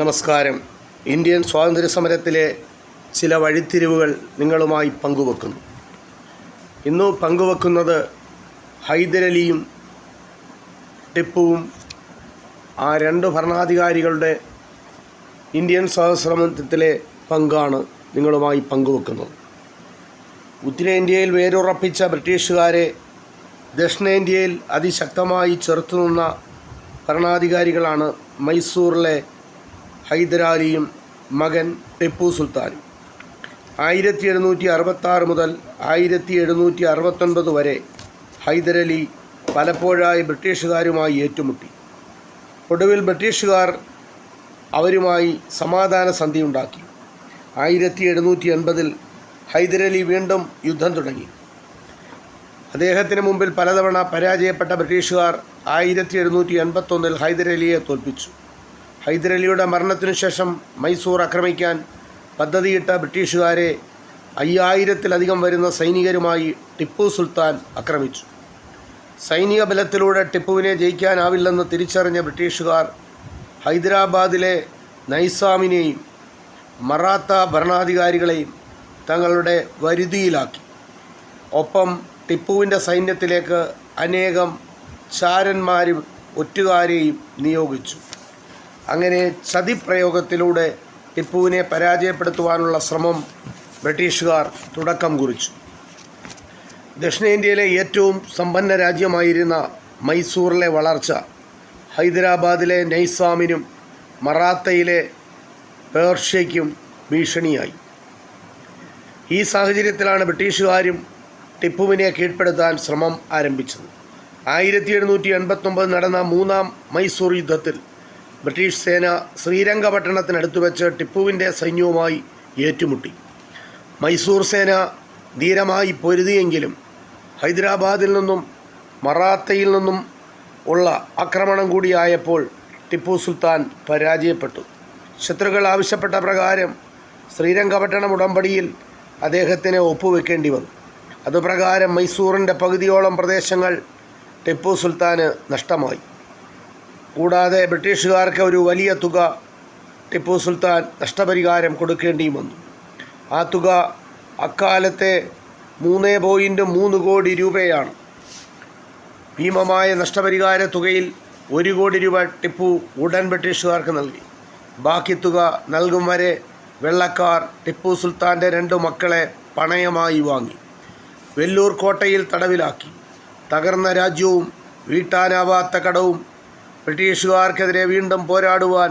നമസ്കാരം. ഇന്ത്യൻ സ്വാതന്ത്ര്യ സമരത്തിലെ ചില വഴിത്തിരിവുകൾ നിങ്ങളുമായി പങ്കുവെക്കുന്നു. ഇന്ന് പങ്കുവെക്കുന്നത് ഹൈദരലിയും ടിപ്പുവും ആ രണ്ട് ഭരണാധികാരികളുടെ ഇന്ത്യൻ സ്വാതന്ത്ര്യത്തിലെ പങ്കാണ് നിങ്ങളുമായി പങ്കുവെക്കുന്നത്. ഉത്തരേന്ത്യയിൽ വേരുറപ്പിച്ച ബ്രിട്ടീഷുകാരെ ദക്ഷിണേന്ത്യയിൽ അതിശക്തമായി ചെറുത്തുനിന്ന ഭരണാധികാരികളാണ് മൈസൂറിലെ ഹൈദരാലിയും മകൻ ടിപ്പു സുൽത്താനും. ആയിരത്തി എഴുന്നൂറ്റി അറുപത്താറ് മുതൽ ആയിരത്തി എഴുന്നൂറ്റി അറുപത്തൊൻപത് വരെ ഹൈദരലി പലപ്പോഴായി ബ്രിട്ടീഷുകാരുമായി ഏറ്റുമുട്ടി. ഒടുവിൽ ബ്രിട്ടീഷുകാർ അവരുമായി സമാധാന സന്ധി ഉണ്ടാക്കി. ആയിരത്തി എഴുന്നൂറ്റി എൺപതിൽ ഹൈദരലി വീണ്ടും യുദ്ധം തുടങ്ങി. അദ്ദേഹത്തിന് മുമ്പിൽ പലതവണ പരാജയപ്പെട്ട ബ്രിട്ടീഷുകാർ ആയിരത്തി എഴുന്നൂറ്റി എൺപത്തൊന്നിൽ ഹൈദരലിയെ തോൽപ്പിച്ചു. ഹൈദരലിയുടെ മരണത്തിനു ശേഷം മൈസൂർ ആക്രമിക്കാൻ പദ്ധതിയിട്ട ബ്രിട്ടീഷുകാരെ അയ്യായിരത്തിലധികം വരുന്ന സൈനികരുമായി ടിപ്പു സുൽത്താൻ ആക്രമിച്ചു. സൈനിക ബലത്തിലൂടെ ടിപ്പുവിനെ ജയിക്കാനാവില്ലെന്ന് തിരിച്ചറിഞ്ഞ ബ്രിട്ടീഷുകാർ ഹൈദരാബാദിലെ നൈസാമിനെയും മറാത്ത ഭരണാധികാരികളെയും തങ്ങളുടെ വരുതിയിലാക്കി. ഒപ്പം ടിപ്പുവിന്റെ സൈന്യത്തിലേക്ക് അനേകം ചാരന്മാരും ഒറ്റുകാരെയും നിയോഗിച്ചു. അങ്ങനെ ചതിപ്രയോഗത്തിലൂടെ ടിപ്പുവിനെ പരാജയപ്പെടുത്തുവാനുള്ള ശ്രമം ബ്രിട്ടീഷുകാർ തുടക്കം കുറിച്ചു. ദക്ഷിണേന്ത്യയിലെ ഏറ്റവും സമ്പന്ന രാജ്യമായിരുന്ന മൈസൂറിലെ വളർച്ച ഹൈദരാബാദിലെ നൈസാമിനും മറാത്തയിലെ പേർഷ്യയ്ക്കും ഭീഷണിയായി. ഈ സാഹചര്യത്തിലാണ് ബ്രിട്ടീഷുകാരും ടിപ്പുവിനെ കീഴ്പ്പെടുത്താൻ ശ്രമം ആരംഭിച്ചത്. ആയിരത്തി എഴുന്നൂറ്റി എൺപത്തൊമ്പത് നടന്ന മൂന്നാം മൈസൂർ യുദ്ധത്തിൽ ബ്രിട്ടീഷ് സേന ശ്രീരംഗപട്ടണത്തിനടുത്ത് വെച്ച് ടിപ്പുവിന്റെ സൈന്യവുമായി ഏറ്റുമുട്ടി. മൈസൂർ സേന ധീരമായി പൊരുതിയെങ്കിലും ഹൈദരാബാദിൽ നിന്നും മറാത്തയിൽ നിന്നും ഉള്ള ആക്രമണം കൂടിയായപ്പോൾ ടിപ്പു സുൽത്താൻ പരാജയപ്പെട്ടു. ശത്രുക്കൾ ആവശ്യപ്പെട്ട പ്രകാരം ശ്രീരംഗപട്ടണം ഉടമ്പടിയിൽ അദ്ദേഹത്തിന് ഒപ്പുവെക്കേണ്ടി വന്നു. അതുപ്രകാരം മൈസൂറിന്റെ പകുതിയോളം പ്രദേശങ്ങൾ ടിപ്പു സുൽത്താന് നഷ്ടമായി. കൂടാതെ ബ്രിട്ടീഷുകാർക്ക് ഒരു വലിയ തുക ടിപ്പു സുൽത്താൻ നഷ്ടപരിഹാരം കൊടുക്കേണ്ടിയും വന്നു. ആ തുക അക്കാലത്തെ മൂന്ന് പോയിന്റ് മൂന്ന് കോടി രൂപയാണ്. ഭീമമായ നഷ്ടപരിഹാര തുകയിൽ ഒരു കോടി രൂപ ടിപ്പു ഉടൻ ബ്രിട്ടീഷുകാർക്ക് നൽകി. ബാക്കി തുക നൽകും വരെ വെള്ളക്കാർ ടിപ്പു സുൽത്താന്റെ രണ്ട് മക്കളെ പണയമായി വാങ്ങി. വെല്ലൂർ കോട്ടയിൽ തടവിലാക്കി. തകർന്ന രാജ്യവും വീട്ടാനാവാത്ത കടവും ബ്രിട്ടീഷുകാർക്കെതിരെ വീണ്ടും പോരാടുവാൻ